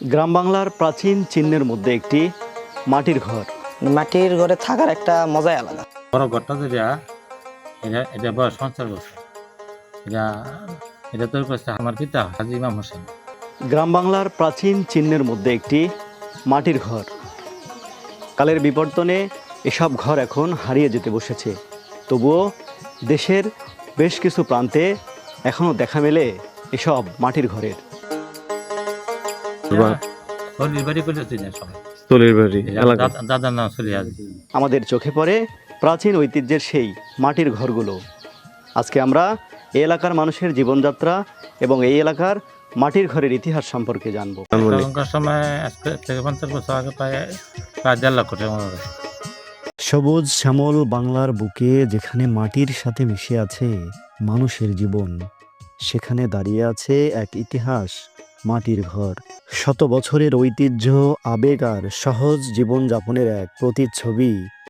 গ্রাম বাংলার প্রাচীন চিহ্নের মধ্যে একটি মাটির ঘর। মাটির ঘরে থাকার একটা মজাই আলাদা। বড় ঘরটা যেটা এটা এটা বয়স পঞ্চাশ বছর। এটা এটা তৈরি করছে আমার পিতা হাজি ইমাম হোসেন। গ্রাম বাংলার প্রাচীন চিহ্নের মধ্যে একটি মাটির ঘর। কালের বিবর্তনে এসব ঘর এখন হারিয়ে যেতে বসেছে। তবুও দেশের বেশ কিছু প্রান্তে এখনও দেখা মেলে এসব মাটির ঘরের। আমাদের চোখে পড়ে প্রাচীন ঐতিহ্যের সেই মাটির ঘরগুলো। আজকে আমরা এই এলাকার মানুষের জীবনযাত্রা এবং এই এলাকার মাটির ঘরের ইতিহাস সম্পর্কে জানব। আনুমানিক। তখনকার সময় আজকে থেকে পঞ্চাশ বছর আগে প্রায় প্রায় দেড় লক্ষ টাকা সবুজ শ্যামল বাংলার বুকে যেখানে মাটির সাথে মিশে আছে মানুষের জীবন সেখানে দাঁড়িয়ে আছে এক ইতিহাস মাটির ঘর। শত বছরের ঐতিহ্য আবেগ আর সহজ জীবনযাপনের এক প্রতিচ্ছবি।